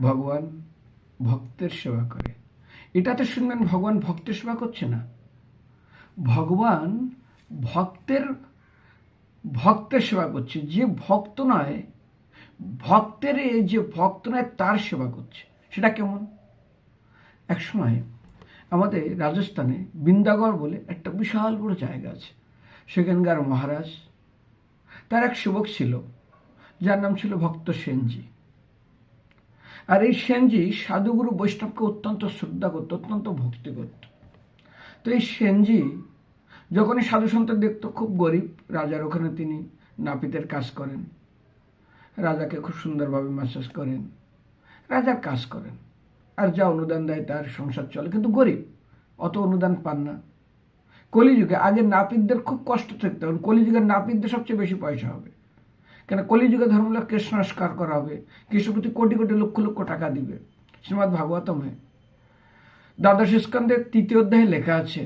ভগবান ভক্তের সেবা করে। এটাতে শুনবেন, ভগবান ভক্তের সেবা করছে না। ভগবান ভক্তের ভক্তের সেবা করছে। যে ভক্ত নয়, ভক্তের যে ভক্ত নয়, তার সেবা করছে। সেটা কেমন? এক সময় আমাদের রাজস্থানে বৃন্দাগড় বলে একটা বিশাল বড় জায়গা আছে। সেখানকার মহারাজ, তার এক সেবক ছিল, যার নাম ছিল ভক্ত সেনজি। আর এই সেনজি সাধুগুরু বৈষ্ণবকে অত্যন্ত শ্রদ্ধা করত, অত্যন্ত ভক্তি করত। তো এই সেনজি যখনই সাধু সন্ত দেখত, খুব গরিব রাজার ওখানে তিনি নাপিতের কাজ করেন। রাজাকে খুব সুন্দরভাবে ম্যাসেজ করেন। রাজার কাজ করেন। আর যা অনুদান দেয় তার সংসার চলে। কিন্তু গরিব, অত অনুদান পান না। কলিযুগে আগে নাপিতদের খুব কষ্ট থাকতে। হবে কলিযুগের নাপিতদের সবচেয়ে বেশি পয়সা হবে। কেন কলিযুগে ধর্মলাভকে সংস্কার করা হবে? কৃষ্ণ প্রতি কোটি কোটি লক্ষ লক্ষ টাকা দিবে। শ্রীমৎ ভাগবতমে দ্বাদশ স্কন্ধের তৃতীয় অধ্যায়ে লেখা আছে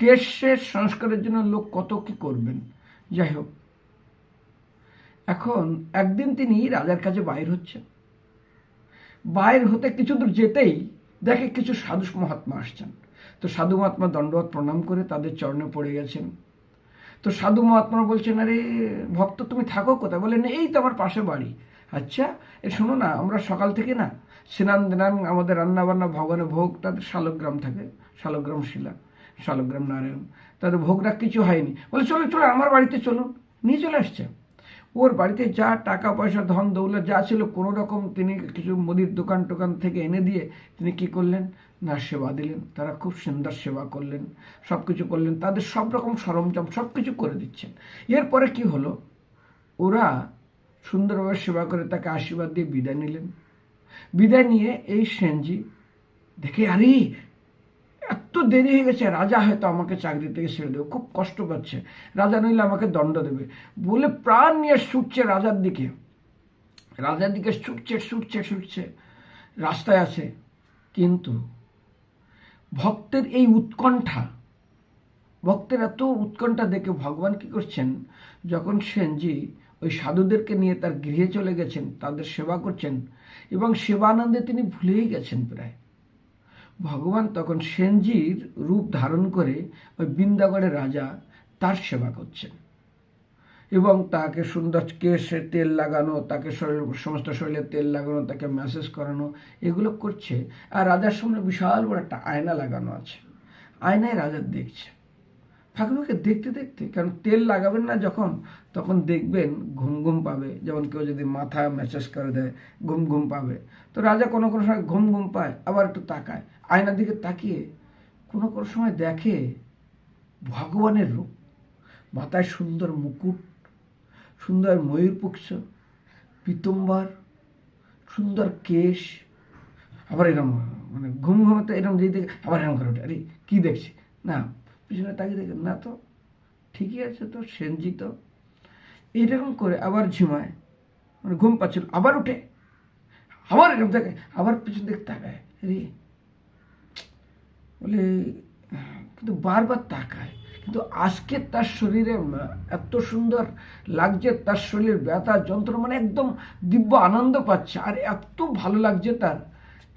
কেশের সংস্কারের জন্য লোক কত কি করবেন? যাই হোক, এখন একদিন তিনি রাজার কাছে বাইর হচ্ছেন। বাইর হতে কিছু দূর যেতেই দেখে কিছু সাধু মহাত্মা আসছেন। তো সাধু মহাত্মা দণ্ডবত প্রণাম করে তাদের চরণে পড়ে গেছেন। তো সাধু মহাত্মা বলছেন, আরে, ভক্ত তুমি থাকো কোথায়? বলেন, এই তো আমার পাশে বাড়ি। আচ্ছা এ শোনো না, আমরা সকাল থেকে না স্নান দিনান আমাদের রান্নাবান্না, ভগবানের ভোগ, তাদের শালগ্রাম থাকে, শালগ্রাম শিলা, শালগ্রাম নারায়ণ, তাদের ভোগরাগ কিছু হয়নি। বলে, চলো চলো, আমার বাড়িতে চলুন। নিয়ে চলে আসছে। ওর বাড়িতে যা টাকা পয়সা, ধন দৌলত যা ছিল, কোনো রকম তিনি কিছু মুদির দোকান টোকান থেকে এনে দিয়ে তিনি কি করলেন? না সেবা দিলেন। তারা খুব সুন্দর সেবা করলেন সব কিছু করলেন, তাদের সব রকম সরঞ্জাম সব কিছু করে দিচ্ছেন। এরপরে কি হলো? ওরা সুন্দরভাবে সেবা করে তাকে আশীর্বাদ দিয়ে বিদায় নিলেন। বিদায় নিয়ে এই সেনজি দেখে, আরে এত দেরি হয়ে গেছে, রাজা হয়তো আমাকে চাকরি থেকে ছেড়ে দেবে, খুব কষ্ট পাচ্ছে। রাজা নইলে আমাকে দণ্ড দেবে। বলে প্রাণ নিয়ে ছুটছে রাজার দিকে। রাজার দিকে ছুটছে ছুটছে ছুটছে। রাস্তায় আছে। কিন্তু ভক্তের এই উৎকণ্ঠা, ভক্তের এত উৎকণ্ঠা দেখে ভগবান কি করছেন? যখন সেনজি ওই সাধুদেরকে নিয়ে তার গৃহে চলে গেছেন, তাদের সেবা করছেন, এবং সেবানন্দে তিনি ভুলেই গেছেন প্রায়। ভগবান তখন সেনজির রূপ ধারণ করে ওই বৃন্দাগড়ের রাজা তার সেবা করছেন। এবং তাকে সুন্দর কেসে তেল লাগানো, তাকে শরীর, সমস্ত শরীরে তেল লাগানো, তাকে ম্যাসেজ করানো, এগুলো করছে। আর রাজার সামনে বিশাল বড় একটা আয়না লাগানো আছে। আয়নায় রাজা দেখছে। ফাঁকে ফাঁকে দেখতে দেখতে, কারণ তেল লাগাবেন না যখন, তখন দেখবেন ঘুম ঘুম পাবে। যেমন কেউ যদি মাথা ম্যাসেজ করে দেয়, ঘুম ঘুম পাবে। তো রাজা কোনো কোনো সময় ঘুম ঘুম পায়, আবার একটু তাকায়। আয়নার দিকে তাকিয়ে কোনো কোনো সময় দেখে ভগবানের রূপ। মাথায় সুন্দর মুকুট, সুন্দর ময়ূরপুচ্ছ পিতম্বর, সুন্দর কেশ। আবার এরকম মানে ঘুম ঘুমাতে এরকম যেই দেখে, আবার এরকম করে ওঠে। আরে কী দেখছি? না পিছনে তাকিয়ে দেখে, না তো, ঠিকই আছে তো, সেনজি তো। এইরকম করে আবার ঝিমায়। মানে ঘুম পাচ্ছিল, আবার উঠে, আবার এরকম দেখে, আবার পিছন দিকে তাকায়। রে বলে, কিন্তু বারবার তাকায়, কিন্তু আজকে তার শরীরে এত সুন্দর লাগছে, তার শরীরের ব্যথা, যন্ত্রণা মানে একদম দিব্য আনন্দ পাচ্ছে, আর এত ভালো লাগছে তার।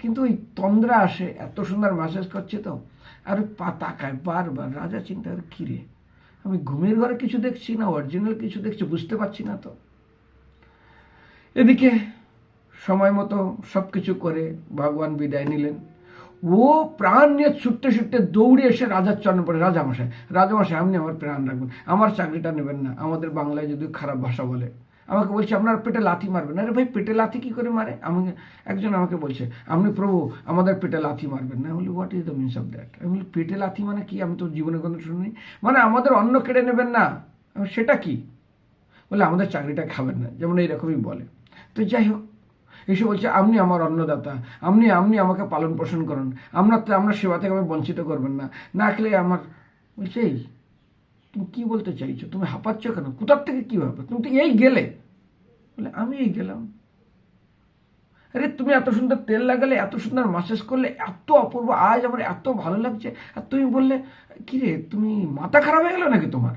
কিন্তু ওই তন্দ্রা আসে, এত সুন্দর ম্যাসেজ করছে তো আর ওই পা তাকায় বারবার, রাজা চিন্তা করে? কিরে আমি ঘুমের ঘরে কিছু দেখছি না অরিজিনাল কিছু দেখছি, বুঝতে পারছি না তো। এদিকে সময় মতো সব কিছু করে ভগবান বিদায় নিলেন। ও প্রাণ নিয়ে ছুটতে ছুটতে দৌড়ে এসে রাজার চরণ পড়ে। রাজামশাই রাজামশাই, আপনি আমার প্রাণ রাখবেন। আমার চাকরিটা নেবেন না। আমাদের বাংলায় যদি খারাপ ভাষা বলে। আমাকে বলছে, আপনার পেটে লাথি মারবেন আরে ভাই, পেটে লাথি কি করে মারে? আমাকে, একজন আমাকে বলছে, আপনি প্রভু, আমাদের পেটে লাথি মারবেন না। বলি what is the means of that আমি বলি, পেটে লাথি মানে কি? আমি তো জীবনে কোনো শুনিনি। মানে আমাদের অন্ন কেড়ে নেবেন না? সেটা কি? বলে, আমাদের চাকরিটা খাবেন না। যেমন এইরকমই বলে। তো যাই হোক, এসে বলছে, আপনি আমার অন্নদাতা। আপনি আপনি আমাকে পালন পোষণ করুন। আমরা তো, আমরা সেবা থেকে আমি বঞ্চিত করবেন না। না খেলে আমার, বলছে, এই তুমি কী বলতে চাইছো? তুমি হাঁপাচ্ছ কেন? কোথার থেকে কী ভাবে তুমি তো এই গেলে। বলে, আমি এই গেলাম। আরে, তুমি এত সুন্দর তেল লাগালে, এত সুন্দর মাসাজ করলে, এত অপূর্ব, আজ আমার এত ভালো লাগছে। আর তুমি বললে, কি রে, তুমি মাথা খারাপ হয়ে গেল নাকি তোমার?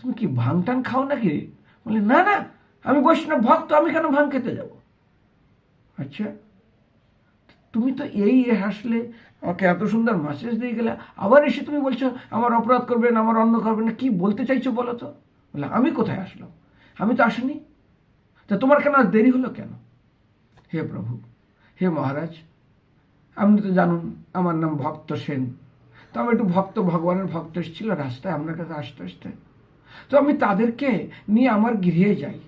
তুমি কি ভাং টাং খাও নাকি রে? বলে, না না, আমি বৈষ্ণব ভক্ত, আমি কেন ভাং খেতে যাব? আচ্ছা তুমি তো এই হাসলে আমাকে এত সুন্দর মেসেজ দিয়ে গেলে আবার এসে তুমি বলছো, আমার অপরাধ করবেন আমার অন্য করবেন কি বলতে চাইছো বলো তো? বলে, আমি কোথায় আসলাম? আমি তো আসিনি। তা তোমার কেন আর দেরি হলো কেন? হে প্রভু, হে মহারাজ, আপনি তো জানুন, আমার নাম ভক্ত সেন। তো আমি একটু ভক্ত, ভগবানের ভক্ত এসেছিল রাস্তায় আপনার কাছে আসতে আসতে। তো আমি তাদেরকে নিয়ে আমার গৃহে যাই।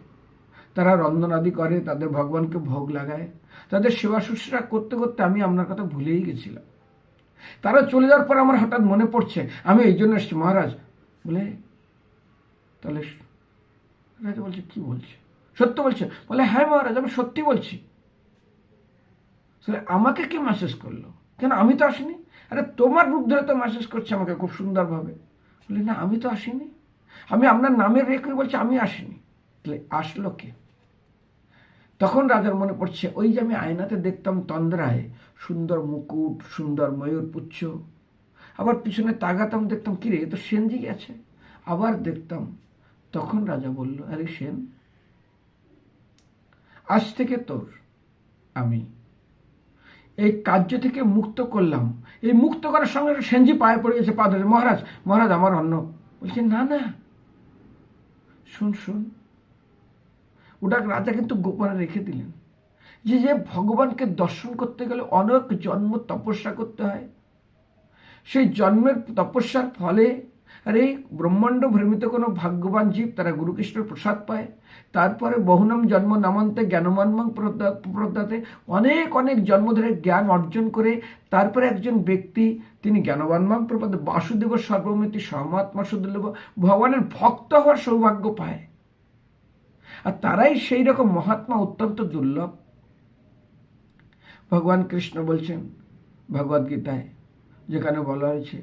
তারা রন্ধনাদি করে, তাদের ভগবানকে ভোগ লাগায়, তাদের সেবা শুশ্রূষা করতে করতে আমি আপনার কথা ভুলেই গেছিলাম। তারা চলে যাওয়ার পর আমার হঠাৎ মনে পড়ছে, আমি এই জন্য এসেছি, মহারাজ। বলে, তাহলে রাজা বলছে, কি বলছে? সত্য বলছে? বলে হ্যাঁ মহারাজ, আমি সত্যি বলছি। আমাকে কে মেসেজ করল? কেন আমি তো আসিনি? আরে, তোমার রূপ ধরে তো মেসেজ করছে আমাকে খুব সুন্দরভাবে। বলে, না, আমি তো আসিনি। আমি আপনার নামের রে করে বলছি, আমি আসিনি। তাহলে আসলো কে? তখন রাজার মনে পড়ছে, ওই যে আমি আয়নাতে দেখতাম তন্দ্রায়, সুন্দর মুকুট, সুন্দর ময়ূর পুচ্ছ। আবার পিছনে তাগাতাম দেখতাম কিরে তো সেনজি গেছে। আবার দেখতাম, তখন রাজা বলল, আরে সেন, আজ থেকে তোর, আমি। এই কার্য থেকে মুক্ত করলাম। এই মুক্ত করার সঙ্গে সেনজি পায়ে পড়ে গেছে পা মহারাজ মহারাজ, আমার অন্ন। বলছে, না না। শুন শুন ওটা রাজা কিন্তু গোপনে রেখে দিলেন। যে যে ভগবানকে দর্শন করতে গেলে অনেক জন্ম তপস্যা করতে হয়। সেই জন্মের তপস্যার ফলে আর এই ব্রহ্মাণ্ড ভ্রমিত কোনো ভাগ্যবান জীব তারা গুরুকৃষ্ণের প্রসাদ পায়। তারপরে বহুনাম জন্ম নামান্তে, জ্ঞানমানমাং প্রদাতে অনেক অনেক জন্ম ধরে জ্ঞান অর্জন করে। তারপরে একজন ব্যক্তি, তিনি জ্ঞানবানমাং প্রপাদ বাসুদেব সর্বমিতি সমাত্মা সুদুর্লভ ভগবানের ভক্ত হওয়ার সৌভাগ্য পায়। আর তারাই সেই রকম মহাত্মা অত্যন্ত দুর্লভ। ভগবান কৃষ্ণ বলছেন ভগবদ্গীতায় যেখানে বলা হয়েছে,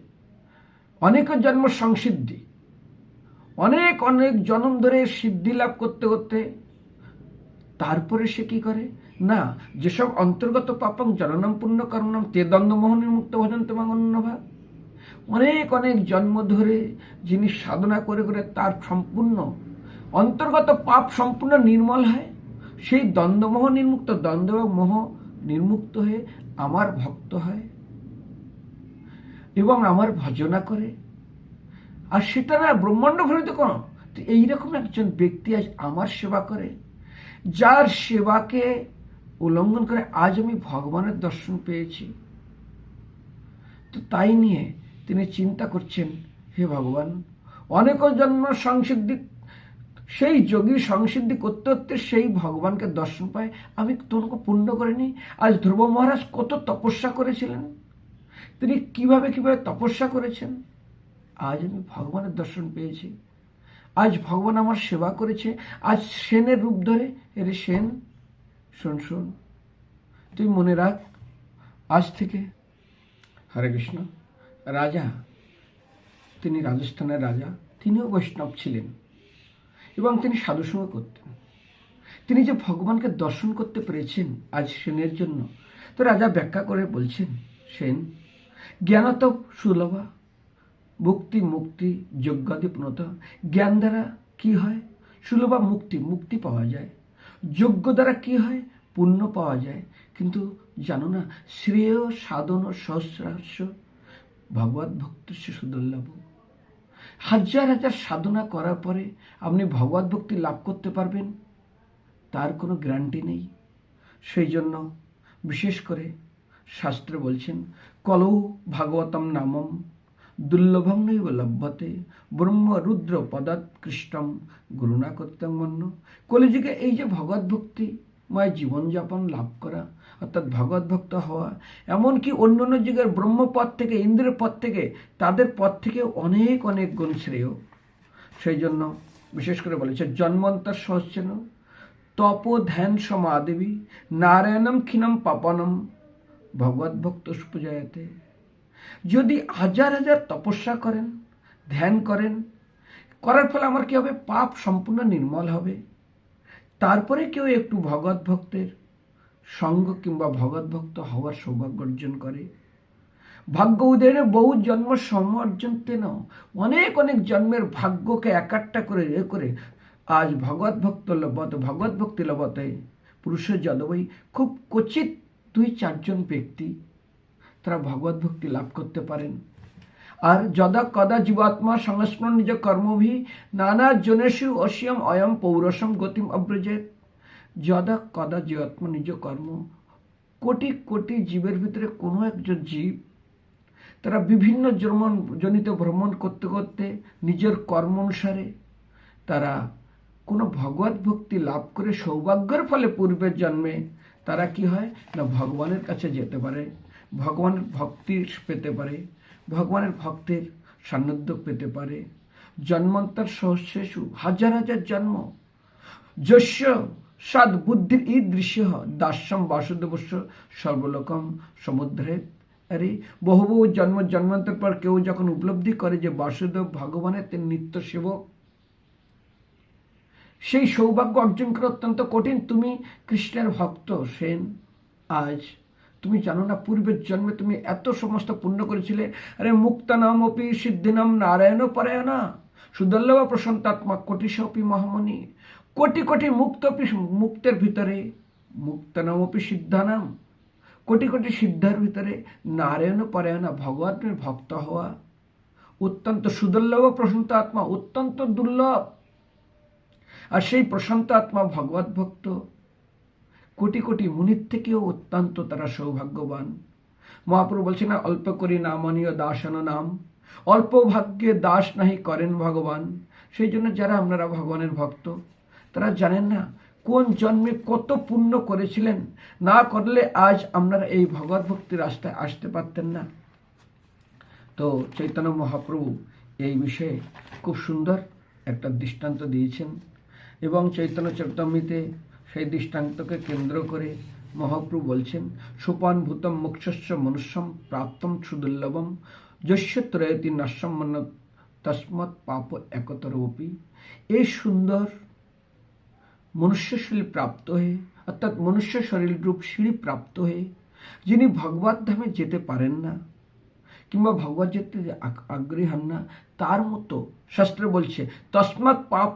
অনেক জন্ম সংসিদ্ধি, অনেক অনেক জন্ম ধরে সিদ্ধি লাভ করতে করতে, তারপরে সে কি করে? না, যেসব অন্তর্গত পাপং জননম পুণ্য কর্মণম তে দ্বন্দ্বমোহনের মুক্ত ভজন তোমার অন্যভাব অনেক অনেক জন্ম ধরে যিনি সাধনা করে করে তার সম্পূর্ণ অন্তর্গত পাপ সম্পূর্ণ নির্মল হয়। সেই দ্বন্দ্বমোহ নির্মুক্ত দ্বন্দ্ব মোহ নির্মুক্ত হয়ে আমার ভক্ত হয় এবং আমার ভজনা করে। আর সেটা না ব্রহ্মাণ্ড ভরিত কোনো। এইরকম একজন ব্যক্তি আজ আমার সেবা করে, যার সেবাকে উল্লঙ্ঘন করে আজ আমি ভগবানের দর্শন পেয়েছি। তো তাই নিয়ে তিনি চিন্তা করছেন, হে ভগবান, অনেক জন্ম সংসিদ্ধি সেই যোগী সংসিদ্ধি করতে করতে সেই ভগবানকে দর্শন পায়। আমি তোমাকে পূর্ণ করিনি। আজ ধ্রুব মহারাজ কত তপস্যা করেছিলেন। তিনি কীভাবে কীভাবে তপস্যা করেছেন। আজ আমি ভগবানের দর্শন পেয়েছি। আজ ভগবান আমার সেবা করেছে। আজ সেনের রূপ ধরে। এরে সেন, শোন শোন। তুই মনে রাখ, আজ থেকে হরে কৃষ্ণ। রাজা, তিনি রাজস্থানের রাজা, তিনিও বৈষ্ণব ছিলেন। এবং তিনি সাধুসঙ্গ করতেন। তিনি যে ভগবানকে দর্শন করতে পেরেছেন আজ সেনের জন্য, তো রাজা ব্যাখ্যা করে বলছেন, সেন জ্ঞানত সুলভা মুক্তি মুক্তি পুনত জ্ঞান দ্বারা কি হয়? সুলভা, মুক্তি মুক্তি পাওয়া যায়। যোগ্য দ্বারা কি হয়? পুণ্য পাওয়া যায়। কিন্তু জানো না, শ্রেয় সাধন সহস্রাস্য ভগবত ভক্ত সুদুর্লভ হাজার হাজার সাধনা করার পরে আপনি ভগবত ভক্তি লাভ করতে পারবেন, তার কোনো গ্যারান্টি নেই। সেই জন্য বিশেষ করে শাস্ত্রে বলছেন, কলৌ ভাগবতম নামম দুর্লভম নৈব লভ্যতে ব্রহ্ম রুদ্র পদাৎকৃষ্টম গুরুণা কর্তম মন্য কলিযুগে এই যে ভগবত ভক্তিময় জীবনযাপন লাভ করা অর্থাৎ ভগবত ভক্ত হওয়া, এমনকি অন্য অন্য যুগের ব্রহ্মপদ থেকে, ইন্দ্রের পদ থেকে, তাদের পদ থেকে অনেক অনেক গুণ শ্রেয়। সেই জন্য বিশেষ করে বলেছে জন্মন্তর সহস্যেন তপ ধ্যান সমাদেবী নারায়ণম ক্ষীণম পাপনম, ভগবত ভক্ত পূজায়তে যদি হাজার হাজার তপস্যা করেন, ধ্যান করেন, করার ফলে আমার কি হবে? পাপ সম্পূর্ণ নির্মল হবে। তারপরে কেউ একটু ভগৎ ভক্তের সঙ্গ কিংবা ভগৎ ভক্ত হওয়ার সৌভাগ্য অর্জন করে। ভাগ্য উদয়ের বহু জন্ম সমর্জন তেন। অনেক অনেক জন্মের ভাগ্যকে একাট্টা করে এ করে আজ ভগৎ ভক্ত লবত ভগৎ ভক্তি লবতে পুরুষের যাদবই খুব কচিত দুই চারজন ব্যক্তি। তারা ভগবত ভক্তি লাভ করতে পারেন। আর যদা কদা জীবাত্মা সংস্মরণ নিজ কর্মভি নানা জনেশু অসীয়ম অয়ম পৌরসম গতিম অব্রজেত। যদা কদা জীবাত্মা নিজ কর্ম। কোটি কোটি জীবের ভিতরে কোনো একজন জীব তারা বিভিন্ন জন্ম জনিত ভ্রমণ করতে করতে নিজের কর্ম অনুসারে তারা কোনো ভগবত ভক্তি লাভ করে সৌভাগ্যের ফলে পূর্বের জন্মে তারা কি হয়? না, ভগবানের কাছে যেতে পারে ভগবানের ভক্তি পেতে পারে, ভগবানের ভক্তের সান্নিধ্য পেতে পারে। জন্মান্তর সহস্রেষু হাজার হাজার জন্ম। যস্য সদ বুদ্ধির এই দৃশ্য দাস্যম বাসুদেবস্য সর্বলোকম সমুদ্রে আরে, বহু বহু জন্ম জন্মান্তর পর কেউ যখন উপলব্ধি করে যে বাসুদেব ভগবানের তিনি নিত্য সেবক, সেই সৌভাগ্য অর্জন করা অত্যন্ত কঠিন। তুমি কৃষ্ণের ভক্ত সেন, আজ তুমি জানো না পূর্বের জন্মে তুমি এত সমস্ত পুণ্য করেছিলে। আরে, মুক্তানাম অপি সিদ্ধিনাম নারায়ণ পরায়ণা। সুদল্লভ প্রশান্তাত্মা কোটিশপি মহামণি। কোটি কোটি মুক্ত মুক্তের ভিতরে মুক্তানামপি সিদ্ধানাম কোটি কোটি সিদ্ধার ভিতরে নারায়ণ পরায়ণা ভগবানের ভক্ত হওয়া। অত্যন্ত সুদুর্লভ প্রশান্ত আত্মা, অত্যন্ত দুর্লভ। আর সেই প্রশান্ত আত্মা ভগবত ভক্ত। কোটি কোটি মুনির থেকেও অত্যন্ত তারা সৌভাগ্যবান। মহাপ্রভু বলছে না অল্প করি নামনীয় দাসানো নাম। অল্প ভাগ্যে দাস নাহি করেন ভগবান। সেই জন্য যারা আপনারা ভগবানের ভক্ত তারা জানেন না কোন জন্মে কত পুণ্য করেছিলেন। না করলে আজ আপনারা এই ভগবত ভক্তির রাস্তায় আসতে পারতেন না। তো চৈতন্য মহাপ্রভু এই বিষয়ে খুব সুন্দর একটা দৃষ্টান্ত দিয়েছেন এবং চৈতন্য চরিতামৃতে সেই দৃষ্টান্তকে কেন্দ্র করে মহাপ্রভু বলছেন, সোপান ভূতম মোক্ষস্য মনুষ্যম প্রাপ্তম সুদুর্লভম, যস্য ত্রয়তি নশ্বম তস্মৎ পাপ একতরপি। এই সুন্দর মনুষ্য শরীর প্রাপ্ত হয়ে, অর্থাৎ মনুষ্য শরীর রূপ সিঁড়ি প্রাপ্ত হয়ে, যিনি ভগবত ধামে যেতে পারেন না, কিংবা ভগবত যেতে আগ্রহী হন না, তার মতো শাস্ত্র বলছে, তসমাৎ পাপ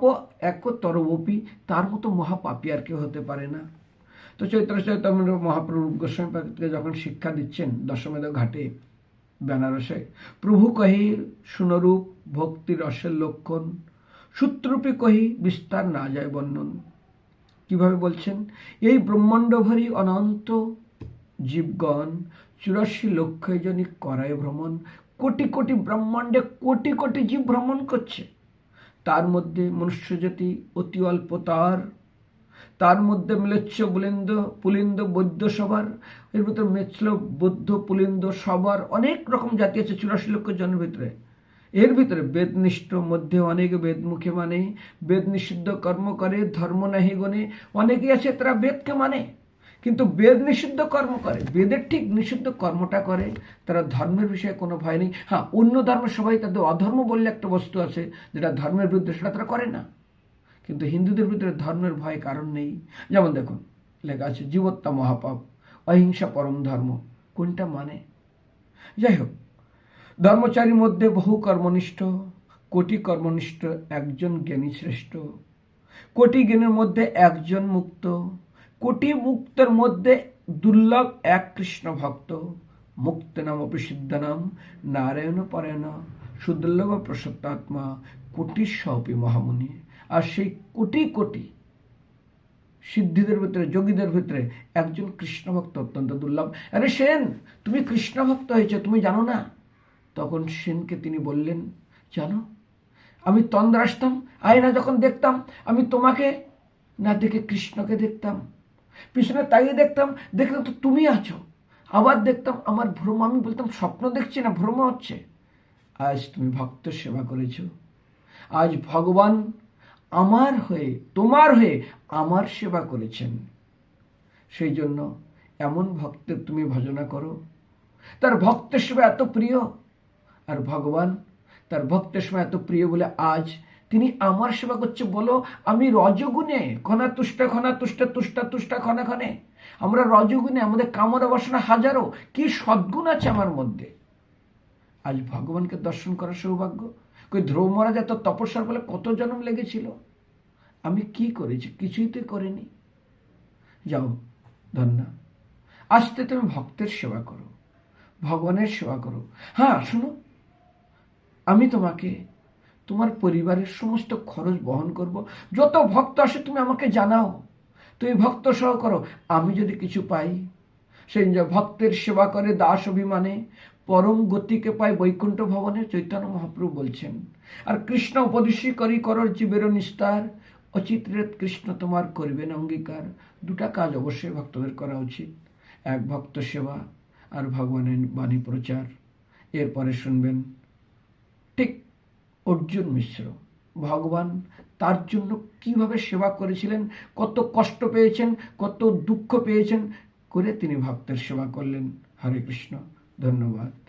এক তরবপি তার মতো মহাপাপী আর কেউ হতে পারে না। তো চৈত্র চৈতন্য মহাপ্রভু গোস্বামী যখন শিক্ষা দিচ্ছেন দশমেদ ঘাটে বেনারসে, প্রভু কহি সুনরূপ ভক্তি রসের লক্ষণ, সূত্ররূপে কহি, বিস্তার না যায় বর্ণন। কীভাবে বলছেন? এই ব্রহ্মাণ্ডভরি অনন্ত জীবগণ চুরাশি লক্ষ জনই করায় ভ্রমণ, কোটি কোটি ব্রহ্মাণ্ডে কোটি কোটি জীব ভ্রমণ করছে। তার মধ্যে মনুষ্যজাতি অতি অল্প তার তার মধ্যে মিলেচ্ছ বুলিন্দ, পুলিন্দ, বৈদ্য সবার। এর ভিতরে মেছল বৌদ্ধ, পুলিন্দ সবার অনেক রকম জাতি আছে চুরাশি লক্ষ জনের ভিতরে। এর ভিতরে বেদনিষ্ঠ মধ্যে অনেক বেদ মুখে মানে বেদ নিষিদ্ধ কর্ম করে, ধর্ম নাহি গণে অনেকেই আছে তারা বেদকে মানে। কিন্তু বেদ নিষিদ্ধ কর্ম করে, বেদের ঠিক নিষিদ্ধ কর্মটা করে, তারা ধর্মের বিষয়ে কোনো ভয় নেই। হ্যাঁ অন্য ধর্ম সবাই তাদের অধর্ম বললে একটা বস্তু আছে, যেটা ধর্মের বিরুদ্ধে সেটা তারা করে না। কিন্তু হিন্দুদের ভিতরে ধর্মের ভয় কারণ নেই। যেমন দেখুন, লেখা আছে, জীবত্তা মহাপাপ, অহিংসা পরম ধর্ম, কোনটা মানে? যাই হোক ধর্মচারীর মধ্যে বহু কর্মনিষ্ঠ, কোটি কর্মনিষ্ঠ, একজন জ্ঞানী শ্রেষ্ঠ কোটি জ্ঞানের মধ্যে একজন মুক্ত, কোটি মুক্তের মধ্যে দুর্লভ এক কৃষ্ণ ভক্ত, মুক্ত নাম অপিসিদ্ধ নাম, নারায়ণ পরায়ণ, সুদুর্লভ প্রসত্তাত্মা, কোটি সপি মহামুনি। আর সেই কোটি কোটি সিদ্ধিদের ভিতরে, যোগীদের ভিতরে একজন কৃষ্ণ ভক্ত অত্যন্ত দুর্লভ। আরে সেন, তুমি কৃষ্ণ ভক্ত হয়েছে, তুমি জানো না? তখন সেনকে তিনি বললেন, জানো, আমি তন্দ্রা আসতাম, আয়না যখন দেখতাম, আমি তোমাকে না দেখে কৃষ্ণকে দেখতাম। পিছনে তাইয়ে দেখতাম, দেখলাম তো তুমি আছো। আবার দেখতাম, আমার ভ্রম, আমি বলতাম, স্বপ্ন দেখছি না, ভ্রম হচ্ছে। আজ তুমি ভক্ত সেবা করেছ। আজ ভগবান আমার হয়ে, তোমার হয়ে আমার সেবা করেছেন। সেই জন্য এমন ভক্তের তুমি ভজনা করো। তার ভক্তের সেবা এত প্রিয়। আর ভগবান তার ভক্তের সময় এত প্রিয় বলে আজ তিনি আমার সেবা করছে, বলো, আমি রজগুণে খনা তুষ্টা খনা তুষ্টা তুষ্টা তুষ্টা খনা খনে আমরা রজগুণে, আমাদের কামনা বাসনা হাজারো। কি সদ্গুণ আছে আমার মধ্যে। আজ ভগবানকে দর্শন করার সৌভাগ্য। কই ধ্রুব মহারাজ এত তপস্যার বলে কত জন্ম লেগেছিল? আমি কি করেছি? কিছুই তো করিনি। যাও, ধন্যা। আসতে তুমি ভক্তের সেবা করো। ভগবানের সেবা করো। হ্যাঁ শুনো আমি তোমাকে, তোমার পরিবারের সমস্ত খরচ বহন করব। যত ভক্ত আসে, তুমি আমাকে জানাও। তুমি ভক্ত সহ করো। আমি যদি কিছু পাই, সেই ভক্তের সেবা করে দাস অভিমানে, পরম গতিকে পায় বৈকুণ্ঠ ভবনে, চৈতন্য মহাপ্রভু বলছেন, আর কৃষ্ণ উপদেশী করি, করর জীবের নিস্তার। অচিত্রের কৃষ্ণ তোমার করবেন অঙ্গীকার। দুটা কাজ অবশ্যই ভক্তদের করা উচিত। এক, ভক্ত সেবা, আর ভগবানের বাণী প্রচার। এরপরে শুনবেন ঠিক অর্জুন মিশ্র। ভগবান তার জন্য কীভাবে সেবা করেছিলেন, কত কষ্ট পেয়েছেন, কত দুঃখ পেয়েছেন, করে তিনি ভক্তের সেবা করলেন। হরে কৃষ্ণ। ধন্যবাদ।